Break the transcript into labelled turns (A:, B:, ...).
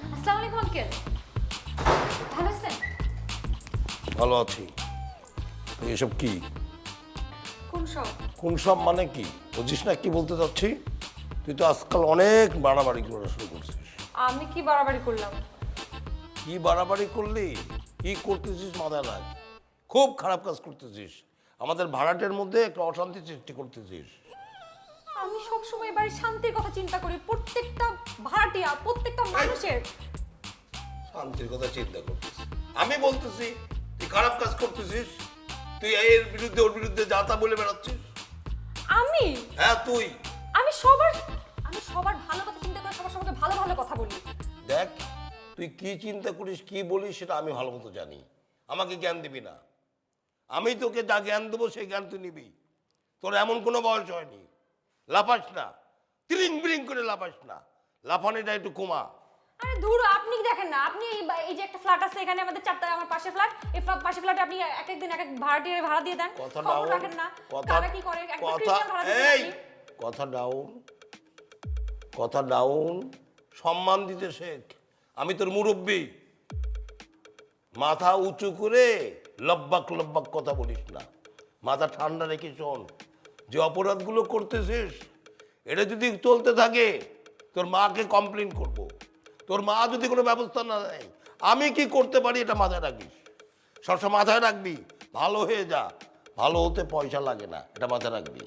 A: আসসালামু আলাইকুম আঙ্কেল। ভালো আছেন?
B: ভালো আছি। এসব কি?
A: কোন সব?
B: কোন সব মানে কি? বুঝিস না কি বলতে চাচ্ছি? তুই তো আজকাল অনেক বাড়াবাড়ি করা শুরু করছিস।
A: আমি কি বাড়াবাড়ি করলাম?
B: কি বাড়াবাড়ি করলি? কি করতেছিস মাথায় রাখ। খুব খারাপ কাজ করতেছিস। আমাদের ভাড়াটের মধ্যে একটা অশান্তি সৃষ্টি করতেছিস।
A: আমি সব সময় বাড়ির শান্তির কথা চিন্তা করি। প্রত্যেকটা ভাড়াটিয়া প্রত্যেকটা মানুষের।
B: শান্তির কথা চিন্তা করতেছিস আমি বলতেছি তুই খারাপ কাজ করতেছিস? তুই এর বিরুদ্ধে ওর বিরুদ্ধে যা তা বলে বেড়াচ্ছিস?
A: আমি?
B: হ্যাঁ তুই।
A: আমি সবার আমি সবার ভালো কথা চিন্তা করে সবার সঙ্গে ভালো ভালো কথা বলি।
B: দেখ তুই কি চিন্তা করিস কি বলিস সেটা আমি ভালো মতো জানি। আমাকে জ্ঞান দিবি না। আমি তোকে যা জ্ঞান দেবো সেই জ্ঞান তুই নিবি। তোর এমন কোনো বয়স হয়নি। লাফাস না। তিরিং বিরিং করে লাফাস না। লাফানিটা একটু কমা।
A: আরে ধুর আপনি দেখেন না আপনি এই বা- এই যে একটা ফ্ল্যাট আছে এখানে আমাদের চারটা আমার পাশে ফ্ল্যাট এই ফ্ল্যাট পাশে ফ্ল্যাটে আপনি এক এক দিন এক ভাড়া দিয়ে দেন।
B: কথা
A: খবর
B: ডাউন
A: রাখেন না।
B: কথা
A: তারা কি করে? একটা
B: কথা
A: ক্রিমিনাল ভাড়া দিচ্ছেন
B: এই!
A: আপনি।
B: কথা ডাউন কথা ডাউন সম্মান দিতে শেখ। আমি তোর মুরব্বী। মাথা উঁচু করে লব্বাক লব্বাক কথা বলিস না। মাথা ঠান্ডা রেখে শোন। যে অপরাধগুলো করতেছিস, এটা যদি চলতে থাকে, তোর মাকে কমপ্লেন করব। তোর মা যদি কোনো ব্যবস্থা না নেয়, আমি কি করতে পারি এটা মাথায় রাখিস সবসময় মাথায় রাখবি, ভালো হয়ে যা, ভালো হতে পয়সা লাগে না, এটা মাথায় রাখবি